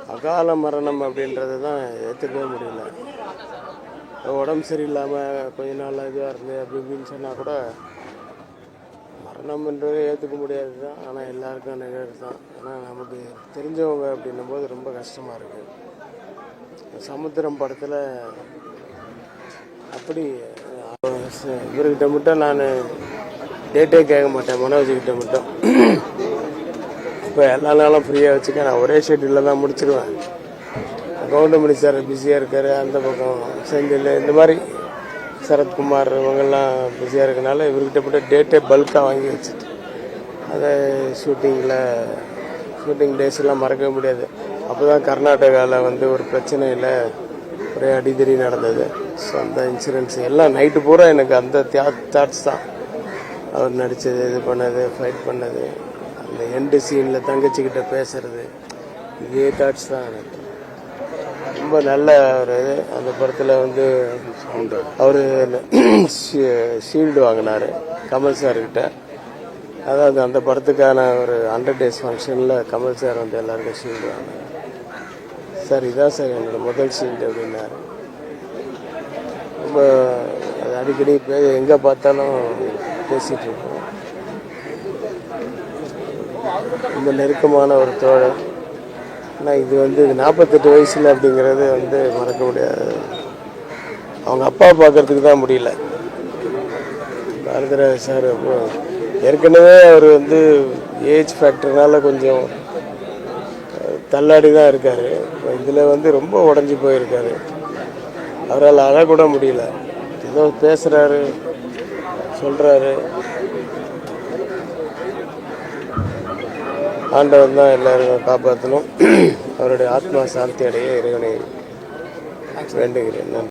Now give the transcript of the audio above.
அகால மரணம் அப்படின்றது தான் ஏற்றுக்கவே முடியல உடம்பு சரியில்லாமல் கொஞ்ச நாள் இதுவாக இருந்து அப்படி இப்படின்னு சொன்னால் கூட மரணம்ன்றது ஏற்றுக்க முடியாது தான் ஆனால் எல்லாருக்கும் நிகழ்வு தான் ஏன்னா நமக்கு தெரிஞ்சவங்க அப்படின்னும் போது ரொம்ப கஷ்டமாக இருக்குது சமுத்திரம் படத்தில் அப்படி இவர்கிட்ட மட்டும் நான் டேட்டே கேட்க மாட்டேன். மனோஜ்கிட்ட மட்டும். இப்போ எல்லா நாளும் ஃப்ரீயாக வச்சுக்க நான் ஒரே ஷெட்யூலில் தான் முடிச்சிருவேன். கவுண்டமணி சார் பிஸியாக இருக்கார் அந்த பக்கம் செந்தில் இந்த மாதிரி சரத்குமார் இவங்கெல்லாம் பிஸியாக இருக்கனால இவர்கிட்ட போட்டு டேட்டே பல்காக வாங்கி வச்சுட்டு அதை ஷூட்டிங்கில் ஷூட்டிங் டேஸ்லாம் மறக்கவே முடியாது. அப்போ தான் கர்நாடகாவில் வந்து ஒரு பிரச்சனையில் ஒரே அடிதடி நடந்தது. ஸோ அந்த இன்சூரன்ஸ் எல்லாம் நைட்டு பூரா எனக்கு அந்த தாட்ஸ் தான். அவர் நடித்தது இது பண்ணது ஃபைட் பண்ணது. அந்த எண்டு சீனில் தங்கச்சிக்கிட்ட பேசுறது இதே தாட்ஸ் தான் எனக்கு. ரொம்ப நல்ல ஒரு இது. அந்த படத்தில் வந்து அவர் ஷீல்டு வாங்கினார் கமல் சார்கிட்ட அதாவது அந்த படத்துக்கான ஒரு ஹண்ட்ரட் டேஸ் ஃபங்க்ஷனில் கமல் சார் வந்து எல்லாருக்கும் ஷீல்டு வாங்கினார். சார் இதான் சார் என்னோடய முதல் ஷீல்டு அப்படின்னாரு. ரொம்ப அது அடிக்கடி பே எங்கே பார்த்தாலும் பேசிகிட்டு இருக்கோம் ரொம்ப நெருக்கமான ஒரு தோழர். ஆனால் இது வந்து நாற்பத்தெட்டு வயசில் அப்படிங்கிறது வந்து மறக்க முடியாது. அவங்க அப்பா பார்க்கறதுக்கு தான் முடியல. பாரதிராஜ் சார் அப்போ ஏற்கனவே அவர் வந்து ஏஜ் ஃபேக்டர்னால கொஞ்சம் தள்ளாடி தான் இருக்கார். இதில் வந்து ரொம்ப உடஞ்சி போயிருக்காரு. அவரால் அழக்கூட முடியல. ஏதோ பேசுகிறாரு சொல்கிறாரு ஆண்டவன் தான் எல்லாருக்கும் காப்பாற்றணும். அவருடைய ஆத்மா சாந்தி அடைய இறைவனை வேண்டுகிறேன். நன்றி.